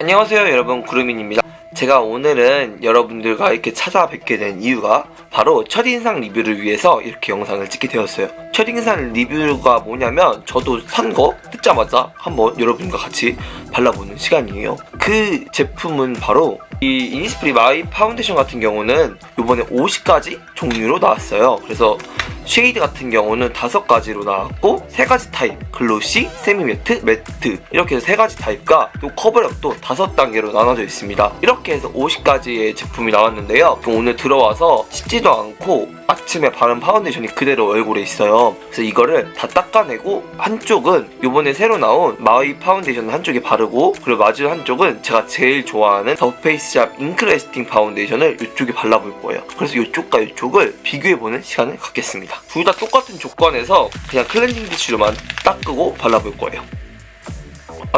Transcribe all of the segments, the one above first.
안녕하세요 여러분. 구루민입니다. 제가 오늘은 여러분들과 이렇게 찾아뵙게 된 이유가 바로 첫인상 리뷰를 위해서 이렇게 영상을 찍게 되었어요. 첫인상 리뷰가 뭐냐면 저도 산 거 뜯자마자 한번 여러분과 같이 발라보는 시간이에요. 그 제품은 바로 이 이니스프리 마이 파운데이션 같은 경우는 이번에 50가지 종류로 나왔어요. 그래서 쉐이드 같은 경우는 다섯 가지로 나왔고 세 가지 타입 글로시, 세미매트, 매트 이렇게 해서 세 가지 타입과 또 커버력도 다섯 단계로 나눠져 있습니다. 이렇게 해서 50가지의 제품이 나왔는데요. 오늘 들어와서 씻지도 않고 아침에 바른 파운데이션이 그대로 얼굴에 있어요. 그래서 이거를 다 닦아내고 한쪽은 이번에 새로 나온 마이 파운데이션 한쪽에 바르고 그리고 마지막 한쪽은 제가 제일 좋아하는 더 페이스샵 잉크레스팅 파운데이션을 이쪽에 발라볼 거예요. 그래서 이쪽과 이쪽을 비교해보는 시간을 갖겠습니다. 둘 다 똑같은 조건에서 그냥 클렌징 티슈로만 닦고 발라볼 거예요.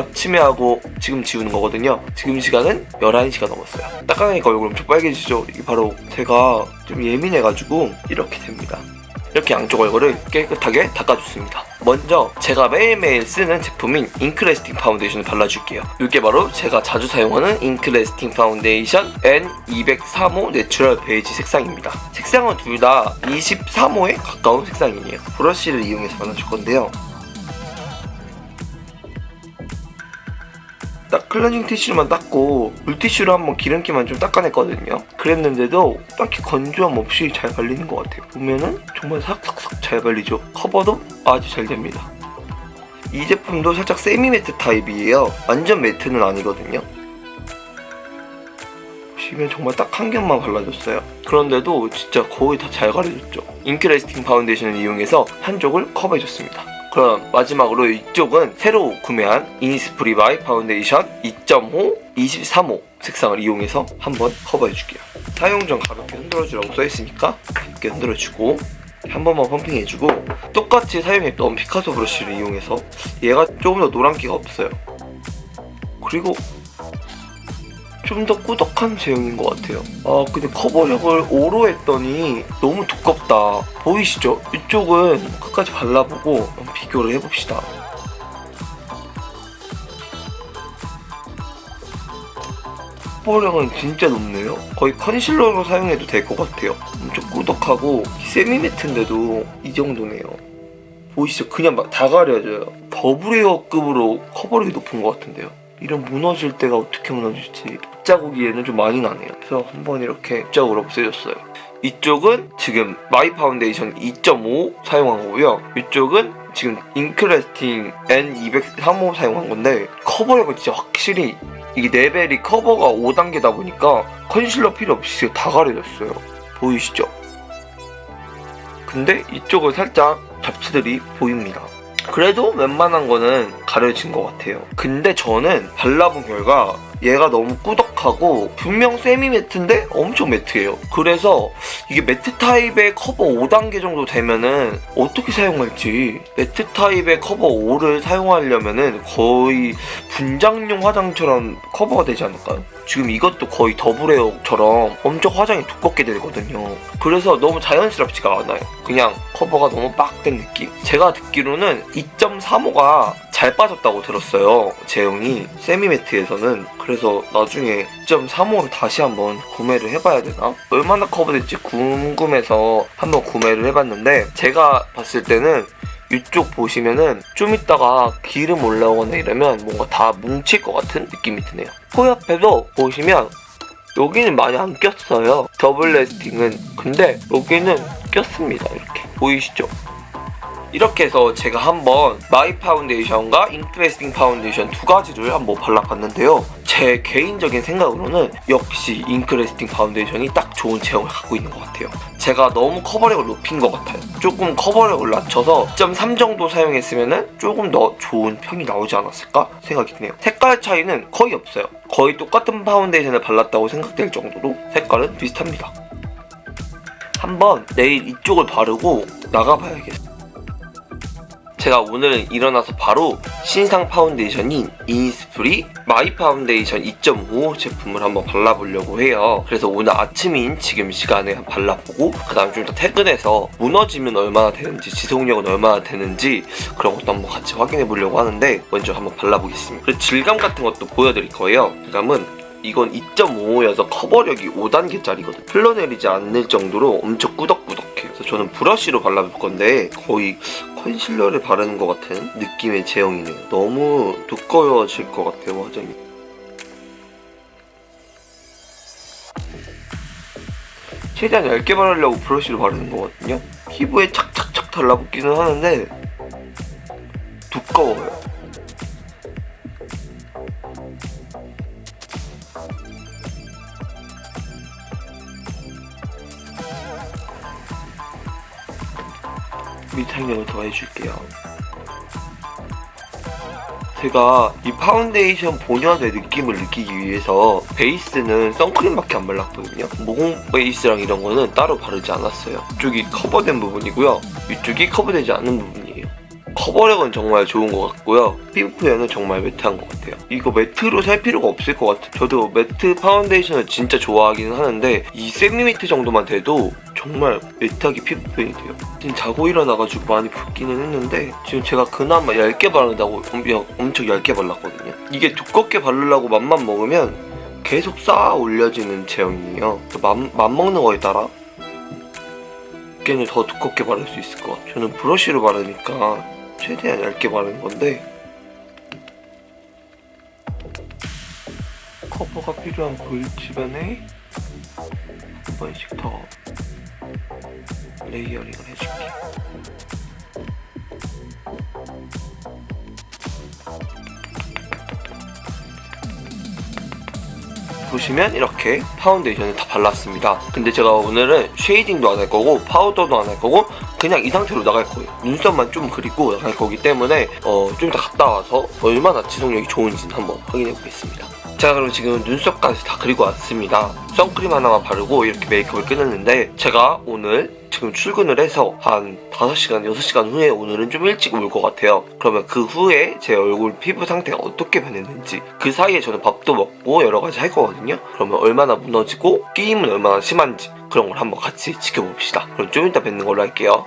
아침에 하고 지금 지우는 거거든요. 지금 시간은 11시가 넘었어요. 닦아내니까 얼굴 엄청 빨개지죠? 이게 바로 제가 좀 예민해가지고 이렇게 됩니다. 이렇게 양쪽 얼굴을 깨끗하게 닦아줬습니다. 먼저 제가 매일매일 쓰는 제품인 잉크레스팅 파운데이션을 발라줄게요. 이게 바로 제가 자주 사용하는 잉크레스팅 파운데이션 N203호 내추럴 베이지 색상입니다. 색상은 둘 다 23호에 가까운 색상이에요. 브러쉬를 이용해서 발라줄 건데요. 딱 클렌징 티슈만 닦고 물티슈로 한번 기름기만 좀 닦아냈거든요. 그랬는데도 딱히 건조함 없이 잘 발리는 것 같아요. 보면은 정말 삭삭삭 잘 발리죠. 커버도 아주 잘 됩니다. 이 제품도 살짝 세미 매트 타입이에요. 완전 매트는 아니거든요. 보시면 정말 딱 한 겹만 발라줬어요. 그런데도 진짜 거의 다 잘 가려줬죠. 잉크레스팅 파운데이션을 이용해서 한쪽을 커버해줬습니다. 그럼 마지막으로 이쪽은 새로 구매한 이니스프리 바이 파운데이션 2.5 23호 색상을 이용해서 한번 커버해줄게요. 사용 전 가볍게 흔들어주라고 써있으니까 가볍게 흔들어주고 한 번만 펌핑해주고 똑같이 사용했던 피카소 브러쉬를 이용해서 얘가 조금 더 노란기가 없어요. 그리고 좀 더 꾸덕한 제형인 것 같아요. 아 근데 커버력을 5로 했더니 너무 두껍다. 보이시죠? 이쪽은 끝까지 발라보고 비교를 해봅시다. 커버력은 진짜 높네요. 거의 컨실러로 사용해도 될 것 같아요. 엄청 꾸덕하고 세미 매트인데도 이 정도네요. 보이시죠? 그냥 막 다 가려져요. 더블웨어급으로 커버력이 높은 것 같은데요. 이런 무너질 때가 어떻게 무너질지 자국이에는 좀 많이 나네요. 그래서 한번 이렇게 자국을 없애줬어요. 이쪽은 지금 마이 파운데이션 2.5 사용한 거고요. 이쪽은 지금 잉크레스팅 N203호 사용한 건데 커버력은 진짜 확실히 이게 레벨이 커버가 5단계다 보니까 컨실러 필요 없이 다 가려졌어요. 보이시죠? 근데 이쪽은 살짝 잡티들이 보입니다. 그래도 웬만한 거는 가려진 것 같아요. 근데 저는 발라본 결과 얘가 너무 꾸덕 하고 분명 세미 매트인데 엄청 매트예요. 그래서 이게 매트 타입의 커버 5단계 정도 되면은 어떻게 사용할지 매트 타입의 커버 5를 사용하려면은 거의 분장용 화장처럼 커버가 되지 않을까요? 지금 이것도 거의 더블웨어처럼 엄청 화장이 두껍게 되거든요. 그래서 너무 자연스럽지가 않아요. 그냥 커버가 너무 빡된 느낌. 제가 듣기로는 2.35가 잘 빠졌다고 들었어요. 제형이 세미매트에서는 그래서 나중에 2.35를 다시 한번 구매를 해봐야 되나? 얼마나 커버될지 궁금해서 한번 구매를 해봤는데 제가 봤을 때는 이쪽 보시면은 좀 있다가 기름 올라오거나 이러면 뭔가 다 뭉칠 것 같은 느낌이 드네요. 코 옆에도 보시면 여기는 많이 안 꼈어요. 더블 레스팅은 근데 여기는 꼈습니다. 이렇게 보이시죠? 이렇게 해서 제가 한번 마이 파운데이션과 잉크레스팅 파운데이션 두 가지를 한번 발라봤는데요. 제 개인적인 생각으로는 역시 잉크레스팅 파운데이션이 딱 좋은 제형을 갖고 있는 것 같아요. 제가 너무 커버력을 높인 것 같아요. 조금 커버력을 낮춰서 2.3 정도 사용했으면 조금 더 좋은 편이 나오지 않았을까 생각이 드네요. 색깔 차이는 거의 없어요. 거의 똑같은 파운데이션을 발랐다고 생각될 정도로 색깔은 비슷합니다. 한번 내일 이쪽을 바르고 나가봐야겠어요. 제가 오늘은 일어나서 바로 신상 파운데이션인 이니스프리 마이 파운데이션 2.5 제품을 한번 발라보려고 해요. 그래서 오늘 아침인 지금 시간에 발라보고 그 다음 좀 더 퇴근해서 무너지면 얼마나 되는지 지속력은 얼마나 되는지 그런 것도 한번 같이 확인해 보려고 하는데 먼저 한번 발라보겠습니다. 그리고 질감 같은 것도 보여드릴 거예요. 질감은 이건 2.5여서 커버력이 5단계짜리거든요. 흘러내리지 않을 정도로 엄청 꾸덕꾸덕해요. 그래서 저는 브러쉬로 발라볼 건데 거의 컨실러를 바르는 것 같은 느낌의 제형이네요. 너무 두꺼워질 것 같아요, 화장이. 최대한 얇게 바르려고 브러쉬로 바르는 거거든요. 피부에 착착착 달라붙기는 하는데 두꺼워요. 밑항력을 더 해줄게요. 제가 이 파운데이션 본연의 느낌을 느끼기 위해서 베이스는 선크림밖에 안 발랐거든요. 모공 베이스랑 이런 거는 따로 바르지 않았어요. 이쪽이 커버된 부분이고요. 이쪽이 커버되지 않은 부분이에요. 커버력은 정말 좋은 것 같고요. 피부 표현은 정말 매트한 것 같아요. 이거 매트로 살 필요가 없을 것 같아요. 저도 매트 파운데이션을 진짜 좋아하기는 하는데 이 세미매트 정도만 돼도 정말 매트하게 피부 표현이 돼요. 지금 자고 일어나가지고 많이 붓기는 했는데 지금 제가 그나마 얇게 바른다고 엄청, 얇게 발랐거든요. 이게 두껍게 바르려고 맘만 먹으면 계속 쌓아 올려지는 제형이에요. 맘, 맘 먹는 거에 따라 두께는 더 두껍게 바를 수 있을 것 같아요. 저는 브러쉬로 바르니까 최대한 얇게 바르는 건데 커버가 필요한 볼 주변에 한 번씩 더 레이어링을 해줄게. 보시면 이렇게 파운데이션을 다 발랐습니다. 근데 제가 오늘은 쉐이딩도 안 할 거고 파우더도 안 할 거고 그냥 이 상태로 나갈 거예요. 눈썹만 좀 그리고 나갈 거기 때문에 어, 좀 이따 갔다 와서 얼마나 지속력이 좋은지는 한번 확인해 보겠습니다. 자 그럼 지금 눈썹까지 다 그리고 왔습니다. 선크림 하나만 바르고 이렇게 메이크업을 끝냈는데 제가 오늘 지금 출근을 해서 한 5시간, 6시간 후에 오늘은 좀 일찍 올 것 같아요. 그러면 그 후에 제 얼굴 피부 상태가 어떻게 변했는지 그 사이에 저는 밥도 먹고 여러 가지 할 거거든요. 그러면 얼마나 무너지고 끼임은 얼마나 심한지 그런 걸 한번 같이 지켜봅시다. 그럼 좀 이따 뵙는 걸로 할게요.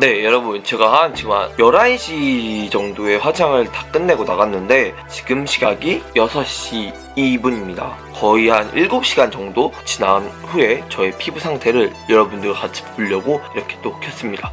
네, 여러분, 제가 한 지금 한 11시 정도에 화장을 다 끝내고 나갔는데, 지금 시각이 6시 2분입니다. 거의 한 7시간 정도 지난 후에 저의 피부 상태를 여러분들과 같이 보려고 이렇게 또 켰습니다.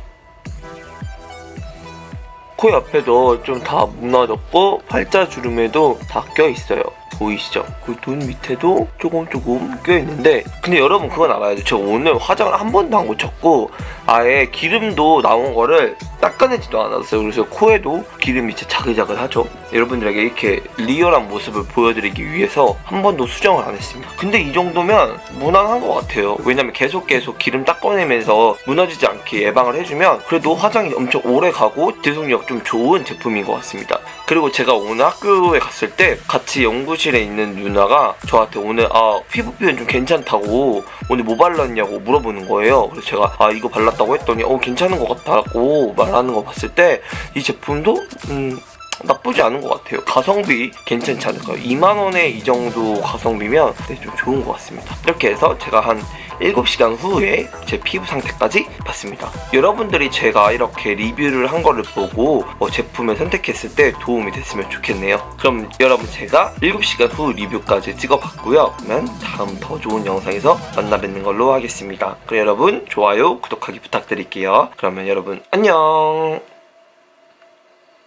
코 옆에도 좀 다 무너졌고, 팔자주름에도 다 껴있어요. 보이시죠? 그 눈 밑에도 조금 조금 껴있는데 근데 여러분 그건 알아야 돼요. 제가 오늘 화장을 한 번도 안 고쳤고 아예 기름도 나온 거를 닦아내지도 않았어요. 그래서 코에도 기름이 진짜 자글자글하죠. 여러분들에게 이렇게 리얼한 모습을 보여드리기 위해서 한 번도 수정을 안 했습니다. 근데 이 정도면 무난한 것 같아요. 왜냐면 계속 계속 기름 닦아내면서 무너지지 않게 예방을 해주면 그래도 화장이 엄청 오래 가고 지속력 좀 좋은 제품인 것 같습니다. 그리고 제가 오늘 학교에 갔을 때 같이 연구실에 있는 누나가 저한테 오늘 아 피부 표현 좀 괜찮다고 오늘 뭐 발랐냐고 물어보는 거예요. 그래서 제가 아 이거 발랐 다고 했더니 어 괜찮은 것 같다고 말하는 거 봤을 때 이 제품도 음 나쁘지 않은 것 같아요. 가성비 괜찮지 않을까요? 2만원에 이 정도 가성비면 네, 좀 좋은 것 같습니다. 이렇게 해서 제가 한 7시간 후에 제 피부 상태까지 봤습니다. 여러분들이 제가 이렇게 리뷰를 한 거를 보고 어, 제품을 선택했을 때 도움이 됐으면 좋겠네요. 그럼 여러분 제가 7시간 후 리뷰까지 찍어봤고요. 그러면 다음 더 좋은 영상에서 만나 뵙는 걸로 하겠습니다. 그럼 여러분 좋아요, 구독하기 부탁드릴게요. 그러면 여러분 안녕!